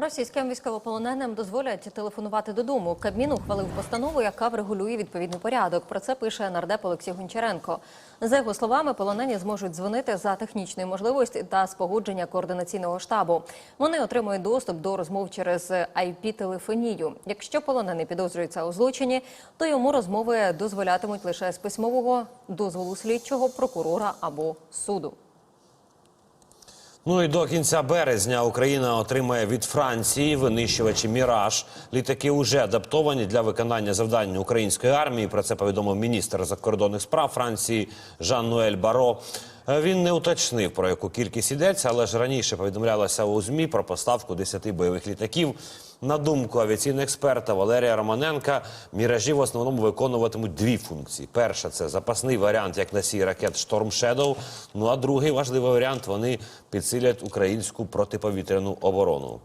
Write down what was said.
Російським військовополоненим дозволять телефонувати додому. Кабмін ухвалив постанову, яка врегулює відповідний порядок. Про це пише нардеп Олексій Гончаренко. За його словами, полонені зможуть дзвонити за технічної можливості та з погодження координаційного штабу. Вони отримують доступ до розмов через IP-телефонію. Якщо полонений підозрюється у злочині, то йому розмови дозволятимуть лише з письмового дозволу слідчого, прокурора або суду. Ну і до кінця березня Україна отримає від Франції винищувачі Міраж. Літаки вже адаптовані для виконання завдань української армії. Про це повідомив міністр закордонних справ Франції Жан-Нуель Баро. Е, Він не уточнив про яку кількість йдеться, але ж раніше повідомлялося у змі про поставку 10 бойових літаків. На думку авіаційного експерта Валерія Романенка, міражі в основному виконуватимуть дві функції: перша це запасний варіант, як носій ракет Storm Shadow. Ну а другий важливий варіант вони підсилять українську протиповітряну оборону.